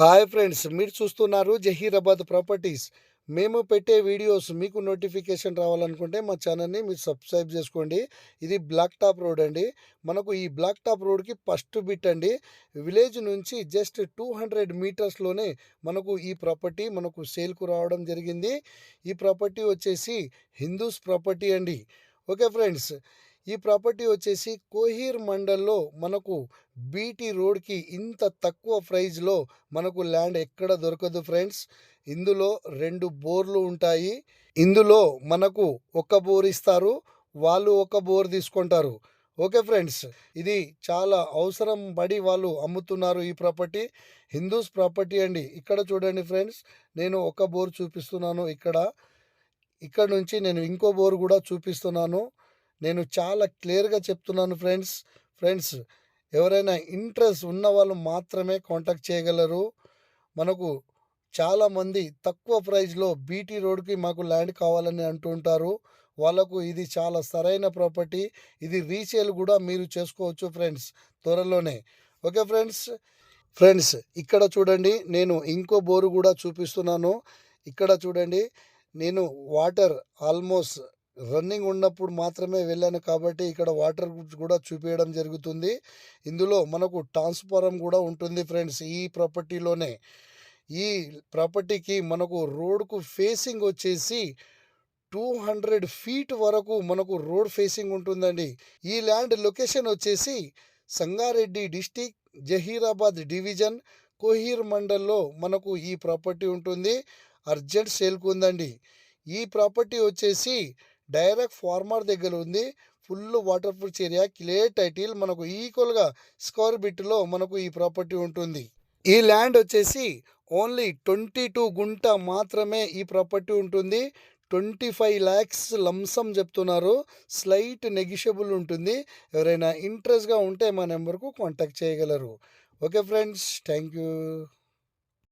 Hi friends మీరు చూస్తున్నారు Zaheerabad properties. మేము పెట్టే వీడియోస్ మీకు నోటిఫికేషన్ రావాలనుకుంటే మా ఛానల్ని మీరు సబ్స్క్రైబ్ చేసుకోండి. ఇది బ్లాక్ టాప్ రోడ్ అండి. మనకు ఈ బ్లాక్ టాప్ రోడ్కి ఫస్ట్ బిట్ అండి. విలేజ్ నుంచి జస్ట్ టూ హండ్రెడ్ మీటర్స్లోనే మనకు ఈ ప్రాపర్టీ మనకు సేల్కు రావడం జరిగింది. ఈ ప్రాపర్టీ వచ్చేసి హిందూస్ ప్రాపర్టీ అండి. ఓకే ఫ్రెండ్స్ ఈ ప్రాపర్టీ వచ్చేసి కోహీర్ మండల్లో మనకు బీటీ రోడ్కి ఇంత తక్కువ ప్రైజ్లో మనకు ల్యాండ్ ఎక్కడ దొరకదు ఫ్రెండ్స్. ఇందులో రెండు బోర్లు ఉంటాయి. ఇందులో మనకు ఒక బోర్ ఇస్తారు. వాళ్ళు ఒక బోర్ తీసుకుంటారు. Okay friends? ఇది చాలా అవసరం పడి వాళ్ళు అమ్ముతున్నారు ఈ ప్రాపర్టీ. హిందూస్ ప్రాపర్టీ అండి. ఇక్కడ చూడండి ఫ్రెండ్స్. నేను ఒక బోర్ చూపిస్తున్నాను ఇక్కడ. ఇక్కడ నుంచి నేను ఇంకో బోర్ కూడా చూపిస్తున్నాను. నేను చాలా క్లియర్గా చెప్తున్నాను ఫ్రెండ్స్. ఫ్రెండ్స్ ఎవరైనా ఇంట్రెస్ట్ ఉన్న వాళ్ళు మాత్రమే కాంటాక్ట్ చేయగలరు. మనకు చాలామంది తక్కువ ప్రైస్లో బీటీ రోడ్కి మాకు ల్యాండ్ కావాలని అంటుంటారు వాళ్ళకు ఇది చాలా సరైన ప్రాపర్టీ. ఇది రీసేల్ కూడా మీరు చేసుకోవచ్చు ఫ్రెండ్స్ త్వరలోనే. Okay friends? ఫ్రెండ్స్ ఇక్కడ చూడండి నేను ఇంకో బోరు కూడా చూపిస్తున్నాను. ఇక్కడ చూడండి నేను వాటర్ ఆల్మోస్ట్ రన్నింగ్ ఉన్నప్పుడు మాత్రమే వెళ్ళాను కాబట్టి ఇక్కడ వాటర్ కూడా చూపించడం జరుగుతుంది. ఇందులో మనకు ట్రాన్స్ఫారం కూడా ఉంటుంది ఫ్రెండ్స్ ఈ ప్రాపర్టీలోనే. ఈ ప్రాపర్టీకి మనకు రోడ్కు ఫేసింగ్ వచ్చేసి టూ హండ్రెడ్ ఫీట్ వరకు మనకు రోడ్ ఫేసింగ్ ఉంటుందండి. ఈ ల్యాండ్ లొకేషన్ వచ్చేసి సంగారెడ్డి డిస్టిక్ జహీరాబాద్ డివిజన్ కోహీర్ మండల్లో మనకు ఈ ప్రాపర్టీ ఉంటుంది. అర్జెంట్ సేల్కు ఉందండి. ఈ ప్రాపర్టీ వచ్చేసి డైరెక్ట్ ఫార్మర్ దగ్గర ఉంది full water proof area clear title మనకు ఈక్వల్గా స్క్వేర్ బిట్లో మనకు ఈ ప్రాపర్టీ ఉంటుంది. ఈ ల్యాండ్ వచ్చేసి ఓన్లీ ట్వంటీ టూ గుంట మాత్రమే ఈ ప్రాపర్టీ ఉంటుంది. ట్వంటీ ఫైవ్ ల్యాక్స్ లంసం చెప్తున్నారు. స్లైట్ నెగిషియబుల్ ఉంటుంది. ఎవరైనా ఇంట్రెస్ట్గా ఉంటే మా నెంబర్కు కాంటాక్ట్ చేయగలరు. Okay friends thank you